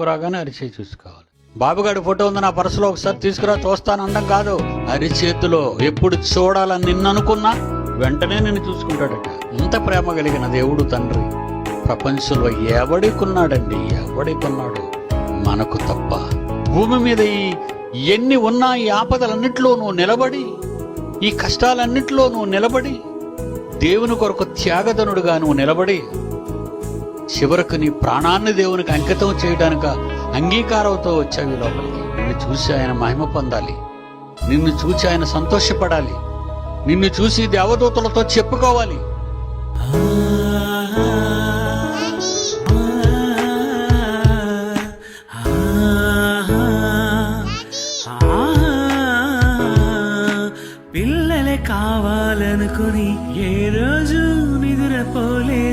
పట్టుకు రాగానే అరిచేయి చూసుకోవాలి. బాబుగాడి ఫోటో ఉంది నా పర్సులో ఒకసారి తీసుకురా చూస్తాను అండం కాదు. అరిచేతిలో ఎప్పుడు చూడాలని నిన్ను అనుకున్నా వెంటనే నిన్ను చూసుకుంటాడట. ఇంత ప్రేమ కలిగిన దేవుడు తండ్రి. ప్రపంచంలో ఎవడికున్నాడండి? ఎవడికున్నాడు? మనకు తప్ప. భూమి మీద ఈ ఎన్ని ఉన్నా ఈ ఆపదలన్నింటిలోనూ నువ్వు నిలబడి ఈ కష్టాలన్నిట్లో నువ్వు నిలబడి దేవుని కొరకు త్యాగధనుడుగా నువ్వు నిలబడి చివరకు నీ ప్రాణాన్ని దేవునికి అంకితం చేయడానికి అంగీకారంతో వచ్చావి లోపలికి. నిన్ను చూసి ఆయన మహిమ పొందాలి. నిన్ను చూసి ఆయన సంతోషపడాలి. నిన్ను చూసి దేవదూతలతో చెప్పుకోవాలి. పిల్లలే కావాలనుకుని ఏ రోజు నిద్రపోలే?